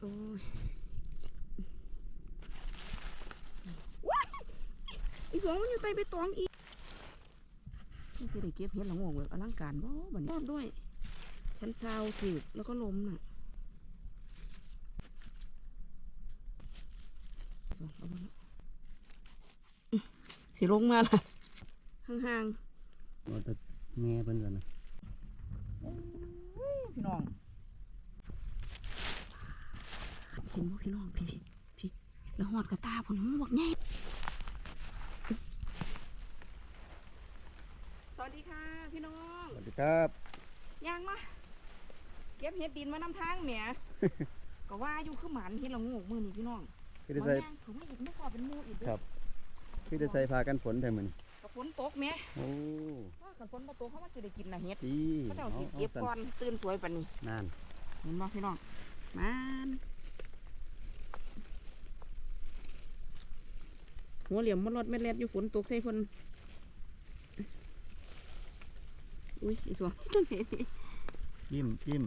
โอ้ยว้ายอีสองมันอยู่ใต้ใบตองอีกนี่สิได้เก็บเห็ดหลังงอกแบบอลังการบ่บัดนี้รอบด้วย ชั้นซาวถูกแล้วก็ล้มน่ะสองเอาบ่ละอื้อสิลงมาล่ะห่างเอาแต่แม่เพิ่นก่อนนะๆโอ้ยพี่น้องเห็นบ่พี่น้องพี่พี่แล้วหอดกระตาผลหมดไงสวัสดีค่ะพี่น้องสวัสดีครับย่างมาเก็บเห็ดดินมานำทางแหมก็ว่าอยู่คือหมันเห็ดละโงกมือนี่พี่น้องพี่ได้ใส่ย่างถือไม่อีกไม่พอเป็นหมูอีกเด้อครับพี่ได้ใส่พากันฝนแทนมันกับฝนตกแหมโอ้ว่ากับฝนมาตกเขามาสิได้กินนะเห็ดดีเขาเจ้าเอาสิเอาเก็บสั่นก่อนตื่นสวยปานนี้นั่นเห็นบ่พี่น้องมัน หัวเหลี่ยมมันรดเม็ดเล็ดอยู่ฝนตกใส่ฝนอุ้ยอีสวงจิ้มจิ้ม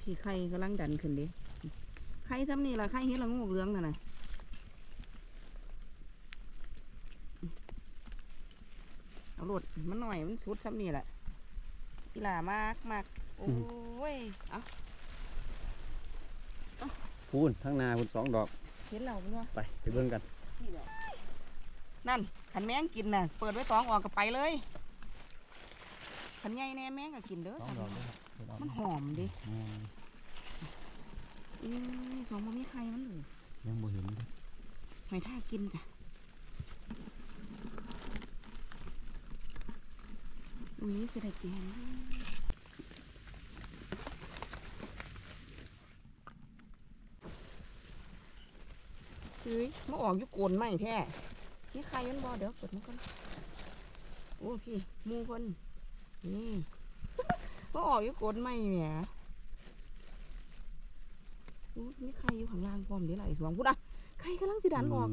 พี่ไข่กำลังดันขึ้นดิไข่ซ้ำนี่ล่ะไข่เห็ดละโงกเหลืองน่ะนะเอาโลดมันหน่อยมันสุดซ้ำนี่แหละ อีหล่ามากมากโอ้ยเอาพูนทั้งนาพูนสองดอกเห็นแล้วมั้ยไปไปเบิ่งกัน นั่นขันแมงกินน่ะ เปิดไว้ตองออกก็ไปเลยขันใหญ่แน่แมงก็กินเด้อสองจ้ะดอกเลยครับมันหอมดิแม่นอือสองบ่มีใครมันเลยยังบ่เห็นเลยหอยท่ากินจ้ะตรง นี้จะได้แกงเฮ้ยมาออกยู่โกนไหมแท้มีใครยันบ่เดี๋ยวเปิดมันก่อนโอ้พี่มูคนนี่มาออกยู่โกนไหมแหมอู้มีใครอยู่ข้างล่างพร้อมเดี๋ยวไหลสวงพูดอะใครกำลังสิดันออก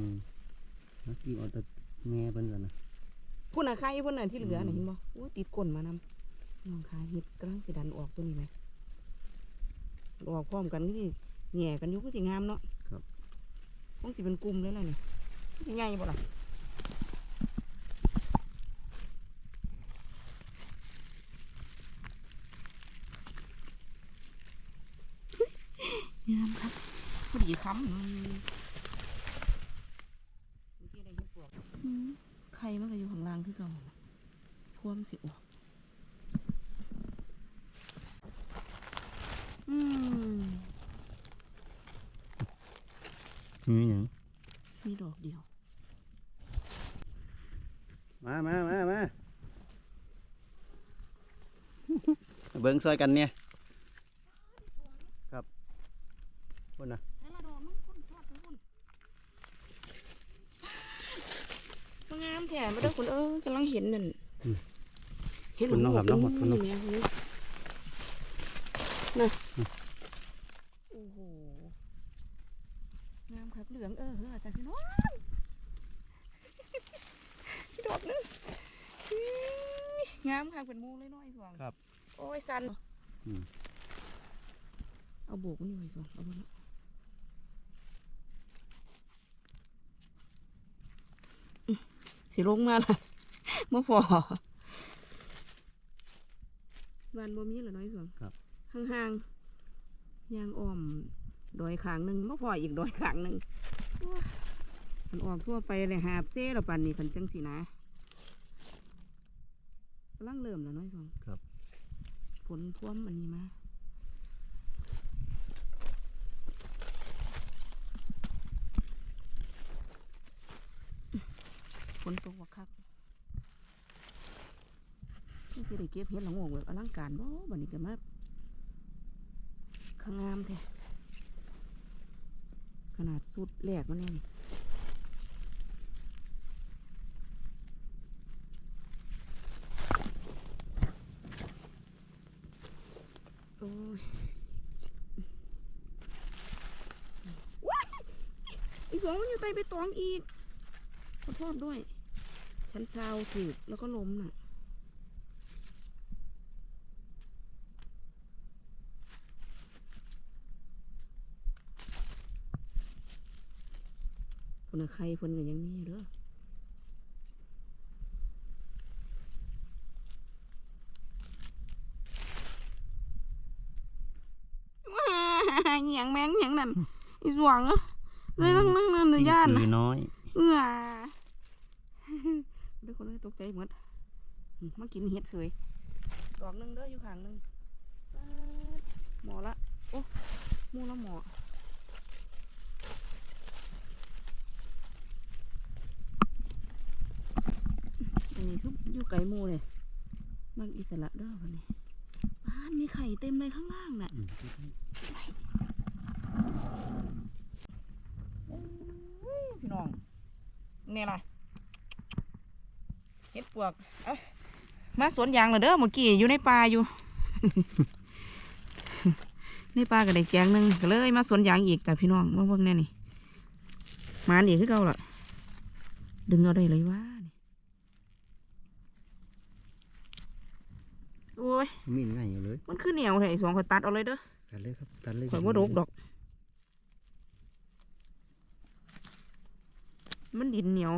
เมื่อกี้เอาแต่แม่เพิ่นก่อนนะ พุ่นน่ะใครพุ่นน่ะที่เหลือน่ะเห็นบ่อู้ติดก้นมานำน้องขาเห็ดกำลังสิดันออกตัวนี้ไหมออกพร้อมกันก็สิแหง่กันอยู่ก็สิงามเนาะครับคงสิเป็นกลุ่มเลยล่ะนี่สิใหญ่บ่ล่ะงามครับพอดีคำอืมเมื่อกี้ได้เห็ดปวกอืม ไข่มันก็อยู่ข้างล่างคือเก่าพวมสิออกอืมมีหยังมีดอกเดียว มามามามาเบิ่งซอยกันเนี่ยครับพุ่นนะ แล้วละดอกมันคนชอบทุกคนมางามแถมไม่ได้คนเออกำลังเห็นนั่นเห็น คุณน้องครับน้องหมดคุณน้อง แม่คุณน่ะโอ้โหงามครับเหลืองเออเหลือจากพี่น้องพี่ดอกนึงอื้ องามค่ะเป็นหมูเลยน้อยสวงครับ โอ้ยสันอืมเอาโบกมันอยู่ไอ้สวงเอาบนละอื้อสิลงมาละมาพอบ้านบ่มีเหรอน้อยสวงครับห่างๆยางอ้อมดอยขางหนึ่งมาพออีกดอยขางหนึ่งโอ้ยมันออกทั่วไปเลยหาบเซ่แล้วปันนี่คันจังสินะ กำลังเริ่มแล้วน้อยสองครับ ฝนท่วมอันนี้มาฝนตกวักคักนี่สิได้เก็บเห็ดละโงกแบบอลังการบ่บันนี้ก็มาข้างงามแท้ขนาดสุดแหลกมันเลยนี่โอ้ย ว้องมันอยู่ใต้ใบตองอีก ขอโทษด้วย ชั้นเศร้าถูกแล้วก็ล้มน่ะคนน่ะใครคนก็ยังมีอยู่เด้อว้าเหยียงแมงเหยียงนั่นอีสวงเนอะ เลยต้องนั่งนั่นเลยย่านกิ้งนะกือน้อย เอื้อเด็กคนเลยตกใจหมดอืมมากินเห็ดสวยดอกหนึงเด้ออยู่ข้างหนึงป๊าดหมอละ โอ้หมูละหมออันนี้คืออยู่ไกลหมูเลย มันอิสระเด้อวันนี้บ้านมีไข่เต็มเลยข้างล่างน่ะอืมเอ้ย พี่น้องนี่ล่ะเห็ดปวกเอ้ยมาสวนยางเลยเด้อเมื่อกี้อยู่ในป่าอยู่ ในป่าก็ได้แกงหนึงก็เลยมาสวนยางอีกจากพี่น้องมาเบิ่งแน่นี่มานี่คือเก่าล่ะดึงเอาได้เลยว่านี่โอ้ยมีดง่ายอยู่เลย มันคือเหนียวเลยไอ้สองข่อยตัดเอาเลยเด้อ ตัดเลยครับ ตัดเลยข่อยบ่ดกดอก มันดินเหนียว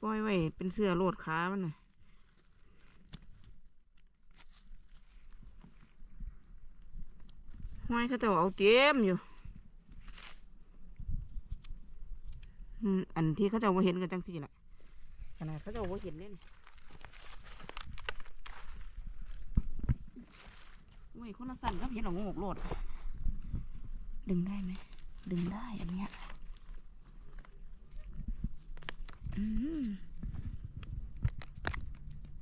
ปล่อยไว้ เป็นเสื้อโลดขามันน่ะห้อยเขาจะเอาเต็มอยู่ อันที่เขาจะว่าเห็นกันจังสี่แหละขนาดเขาจะว่าเห็นเนี่ย อ้ยคนละสั่นก็เห็นหรอกงกโลด ดึงได้ไหม ดึงได้อันเนี้ยอืม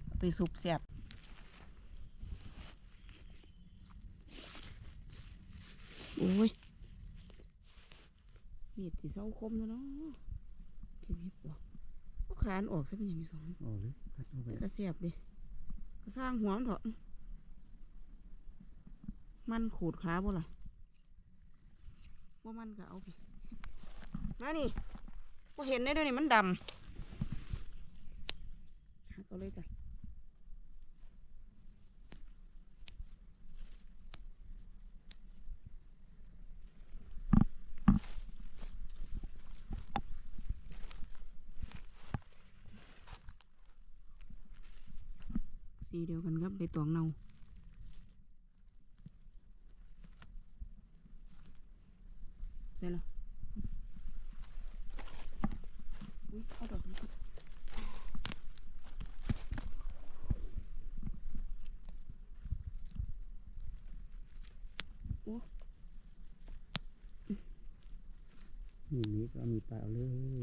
เอาไปสุกเสียบโอ้ยมีดสีเศร้าคมแล้วเนาะเก็บเห็ดปวกก็ขานออกซะเป็นอย่างนี้สองออกเลยตัดเอาไปก็เสียบดิก็สร้างหัวมันเถอะ มันขูดขาบ่ล่ะว่ามันก็เอาไปมานี่พอเห็นได้ด้วยนี่มันดำหักเอาเลยจ้ะสีเดียวกันครับใบตองเนาใช่หรออุ้ยเอาดอกนี้ก่อนโอ้ มีมีดก็ เอามีดปาดเอาเลย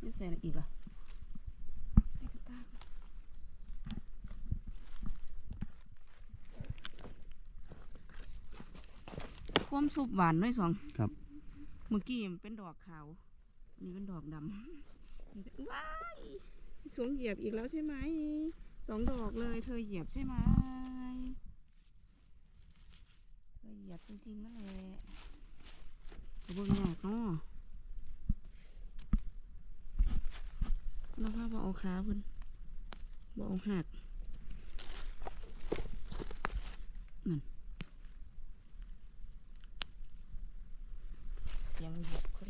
ไม่ใส่อะไรอีกล่ะใส่กระตากความสุปหวานหน้อยสองครับ เมื่อกี้มันเป็นดอกขาวอันนี้เป็นดอกดำนี่ก็ว้ายสวงเหยียบอีกแล้วใช่ไหมสองดอกเลย เธอเหยียบใช่ไหม เธอเหยียบจริงๆนั่นแหละกระเบื้องยากเนาะแล้วพาบเอาขาเพิ่นบเอาหักนั่นเสียงเหยียบคนนี่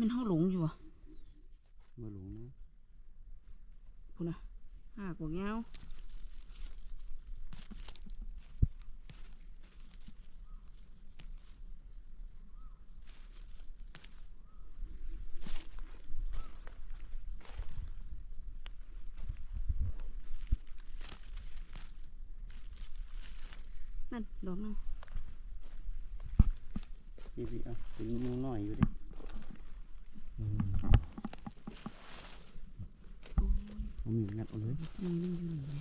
มันเท่าหลงอยู่อะมาหลงนะคุณนะหากว่าเงานั่นดอกนึงนี่สิเอาถึงมูน่อยอยู่ดิ เอามีดงัดเอาเลยนี่นี่อยู่นี่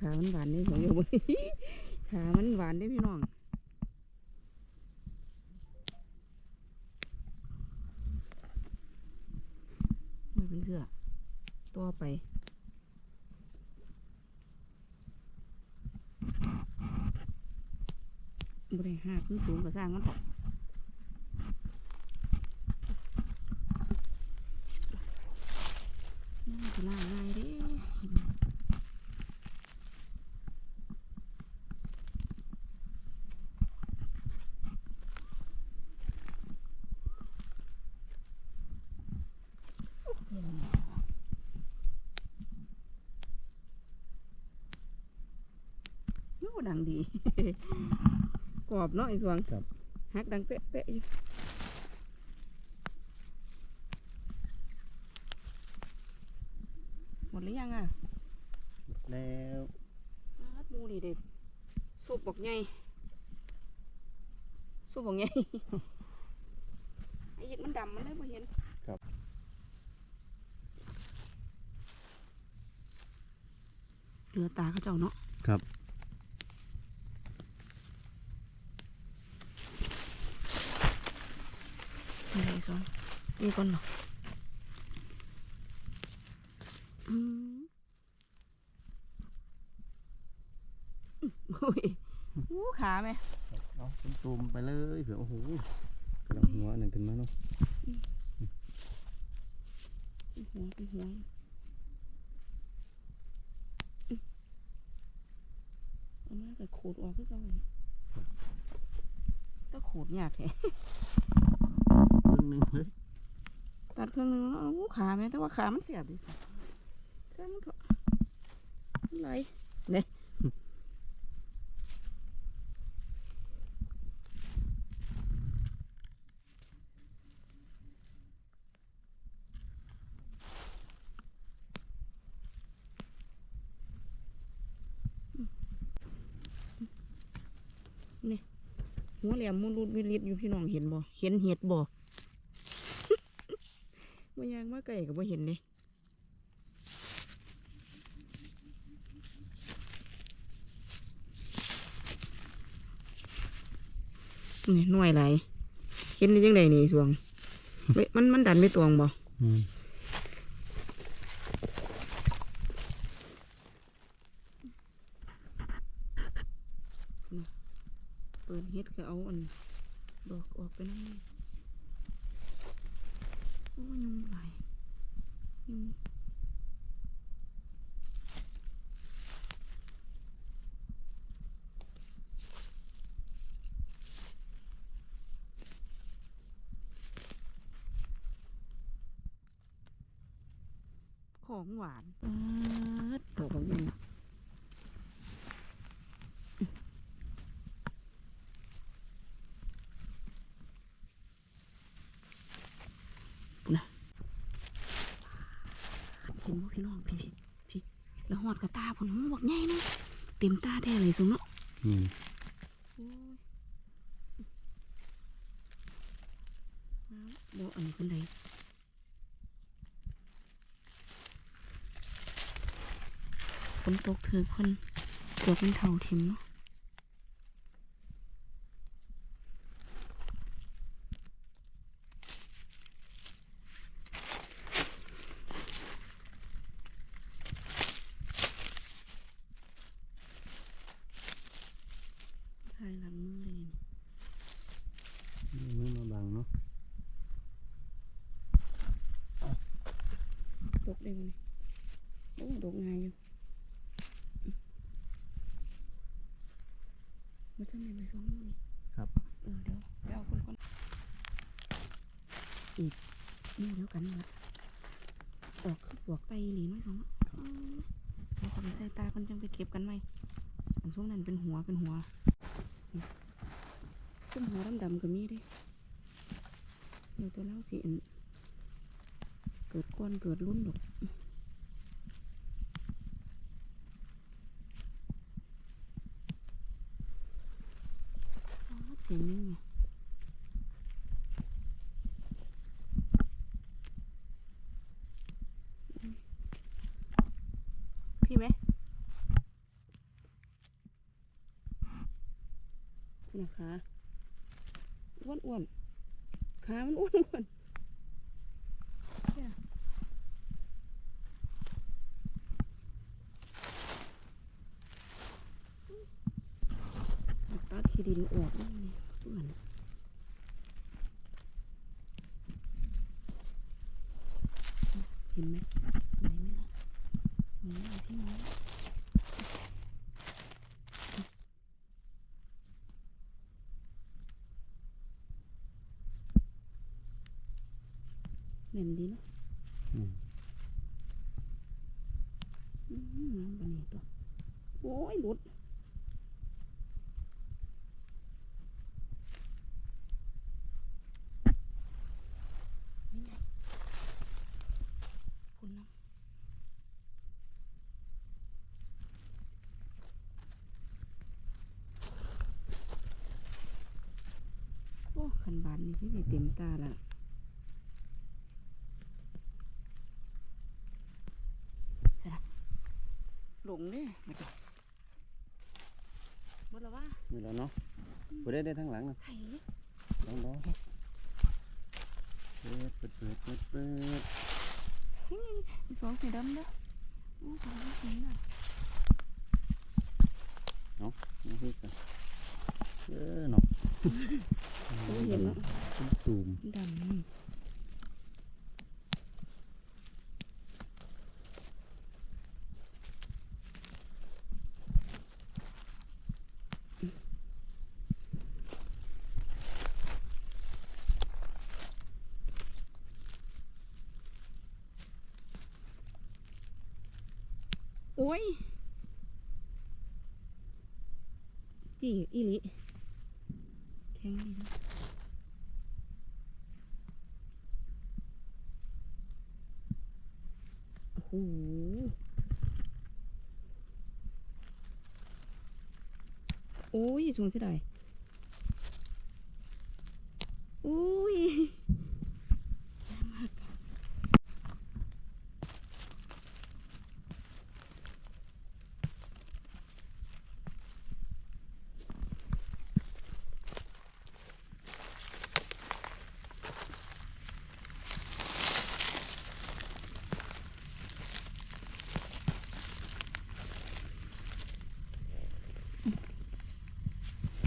ขามันหวานนี่ของโยมขามันหวานได้พี่น้องไม่เป็นเสือตัวไป บริหารมันสูงกว่าสร้างมันเถอะนี่มันจะล่างง่ายเด้โอ้ดังดีกร อบเนาะไอ้สวงครับฮักดังเป๊ะเป๊ะอยู่หมดหรือยังอะแล้วฮัดหมูนี่เด็ดสูบบอกไงสูบบอกไงไอ้ยิกมันดำมันเลยบ่เห็นครับเหลือตาเขาเจ้าเนาะครับ นี่ไอ้สวงนี่ก่อนเนาะอืมอุ้ยอู้ขาไหมเอาตูมๆไปเลยเผื่อโอ้โหกำลังหัวอันนั่นขึ้นมาเนาะเป็นหัวเป็นหัวเอามาแต่ขูดออกคือเก่าเลยต้องขูดยากแท้ ครึ่งหนึ่งเลยตัดเครื่องนึงแล้วเอาขาไหมแต่ว่าขามันเสียบดิใช่มันเถอะไหลเนี่ย หัวแหลมมุนรุดวิริตอยู่พี่น้องเห็นบ่เห็นเห็ดบ่บ่ยางมาไก่ก็บ่เห็นเลยนี่หน่วยไหลายเห็นได้จังไดนี่สวงเว้ยมันมันดันไม่ตวงบ่ อืมเอาอันดอกออกไปนั่นโอ้ยุงไหลายยุงของหวานปาดดอกแบบนี้ เห็นบ่พี่น้องพี่พี่แล้วหอดกระตาผลหูบอกใหญ่นะ เต็มตาแท้เลยสูงเนาะอืมโอ้ยมาบ่อันนี้คนใดฝนตกเถือคนเกือบเป็นเท่าทิมเนาะถ่ายหลังมือเลยนี่ มือมาบังเนาะ ตกได้บ่นี่โอ้ตกง่ายอยู่มาทำไมไปสองมือนี่ครับเออเดี๋ยวไปเอาคนก่อนอีกนี่เดียวกันนี่ละออกคือปลวกไตหลีน้อยสองเนาะอืมเดี๋ยวเขาไปใส่ตาคนจังไปเก็บกันไหมอันส้มนั่นเป็นหัวเป็นหัวนี่ส้มหัวดำๆก็มีเด้เดี๋ยวตัวเล่าสิอันเกิดก้อนเกิดรุ่นดอกเสียงนี่ไงพี่ไหมนะคะอ้วนอ้วนขามันอ้วนอ้วน เห็นไหมสวยไหมล่ะสวยไหมพี่น้องเหม็นดีเนาะ อืม อืมน้ำปานนี้ตัวโอ้ยหลุดนี่ไงคุณน้ำโอ้ขัน บานนี่พี่สิเต็มตาและสระหลงเด้มาดิหมดแล้วว่านี่แล้วเนาะบ่ได้ได้ทั้งหลังนะไข่ลองลองเปิดเปิดเปิดเปิดเปิดมีสองสีดำเด้อโอ้ขอบคุณสีน่ะมาเฮ็ดกันเออเนาะโอ้ย เห็นแล้วตูมดำนี่โอ้ยจีอีลิ ข็งดีนะโอ้โหโอ้ยสูงเสียดายโอ้ยแรงมาก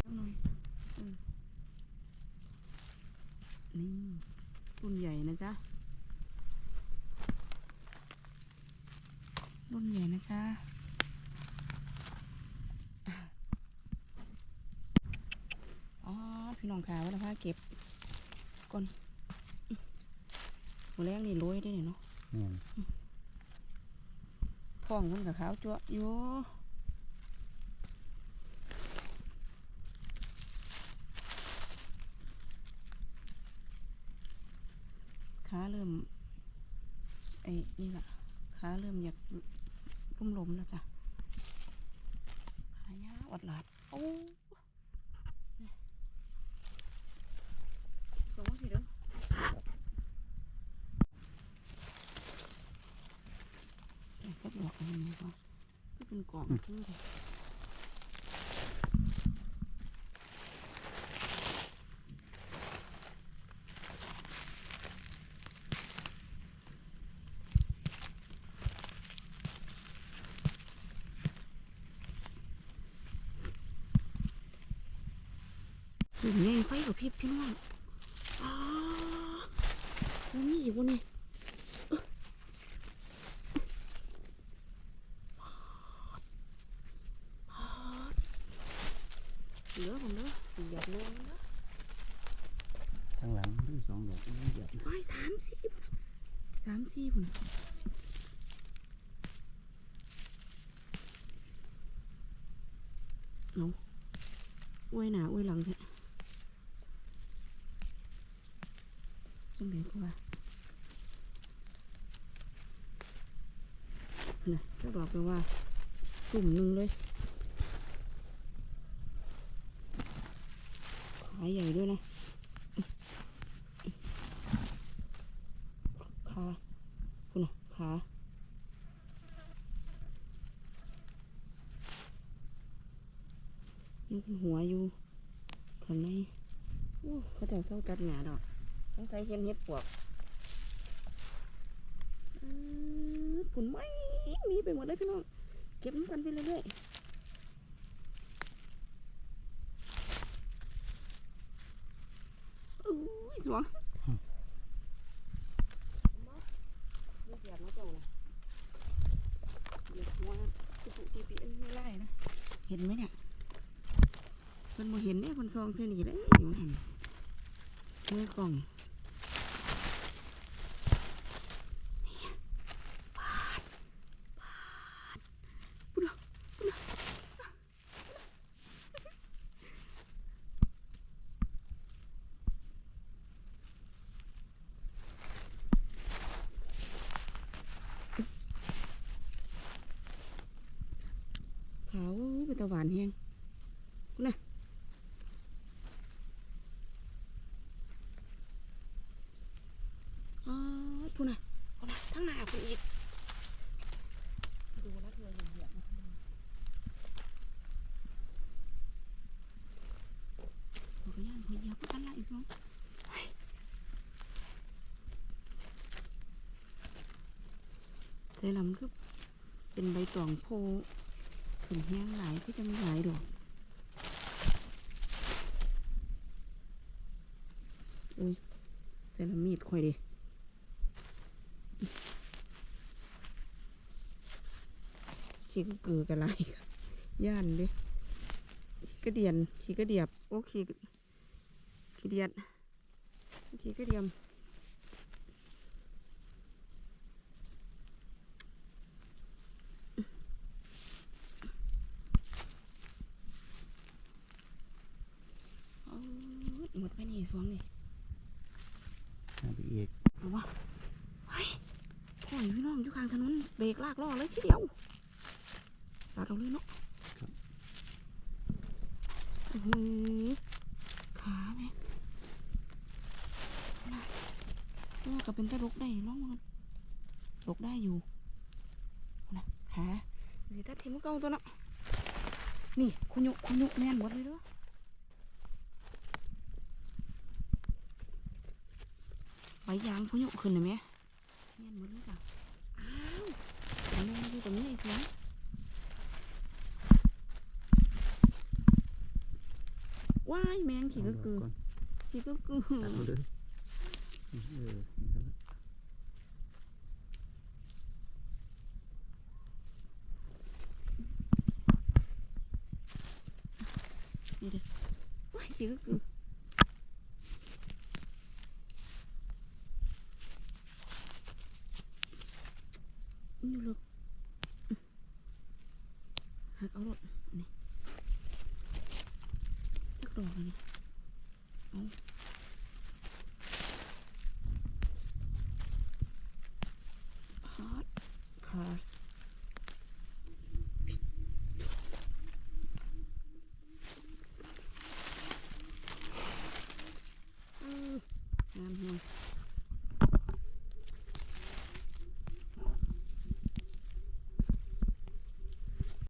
เอาหน่อยเออนี่รุ่นใหญ่นะ จ๊ะรุ่นใหญ่นะจ๊ะอ๋อ พี่น้องขาวแล้วพาเก็บก่อนหัวแรงนี่โรยได้เลยเนาะนี่นท้องมันกับขาวจั่วะอยู่ขาเริ่มไอ้นี่ละ ขาเริ่มอยากรุ่มลมแล้วจ้ะขายาอดหลับโอ้สองมาสิเด้อแกะจักดอกอันนี้ก่อนก็เป็นกล่องคือเลยถึงไงค่อย กับพริบพี่น้องอ๋อแล้วนี่อีกวะนี่เหลือผมเด้อสี่หยดเลยนะทั้งหลังด้วยสองดอกนี่เดี๋ยวโอ้ยสามสี่พุ่นน่ะสามสี่พุ่นน่ะเอาอวยหนาอวยหลังแท้จังไดกู ว่าน่ะจ้าดอกไปว่ากลุ่มหนึ่งเลย ขาใหญ่ด้วยนะ ขาคุณน่ะขายังเป็นหัวอยู่ข้างในโอ้เขาเจะเศร้าตัดหญ้าดอก ต้องใช้เห็นเห็ดปวกอื้อผุนไม่มีไปหมดเลยพี่น้อง เก็บมันกันไปเรื่อยๆอุ้ยสวงนี่เสียบมาเจ้านะเดี๋ยวหัวตุตุปีปีอันไม่ไล่นะ เห็นไหมเนี่ยเพิ่นบ่เห็นเนี่ยเพิ่นซองเส้นนี่เลยอยู่หันเมื่อกล่องปาดปาดปุ๊ดอะปุ๊ดอะขาวเป็น ตะหวานแห้งคุณน่ะอ๋อคุณน่ะคุณน่ะทั้งหน้าคุณอีกดูแล้วเธอเหยียบๆนะบอกย่านพอเหยียบกันละอีกสองเฮ้ยใจลำคือเป็นใบตองโพ ถึงแห้งหลายก็จะไม่หลายดอกอุ้ยใส่ละมีดค่อยดิขี้ก็เกือกันไรย่านดิขี้กระเดียนขี้กระเดียบ โอ้ขี้ขี้เดียดขี้กระเดียม เอาหมดไปนี่ สวงนี่เอาไปอีกเอาวะเฮ้ยพ่อยพี่น้องอยู่ข้างถนนเบรกลากล้อเลยทีเดียวตัดเอาเลยเนาะโอ้โหขาแม่น่ะนี่ก็เป็นตะลกได้น้องมันลกได้อยู่นะขาสิตัดทิมเก่าตัวเนาะนี่คุณยุคุณยุแม่นหมดเลยเด้อ ใบยางพุ่งยกขึ้นเลยไหมเงี้ยหมดเลยจ้ะอ้าวตรงนี้อยู่ตรงนี้ไอ้สวยว้ายแมงขี่ก็คือเาก่อนขี่ก็คือตัดเอาเลยเออนี่เด้อว้ายขี่ก็คือ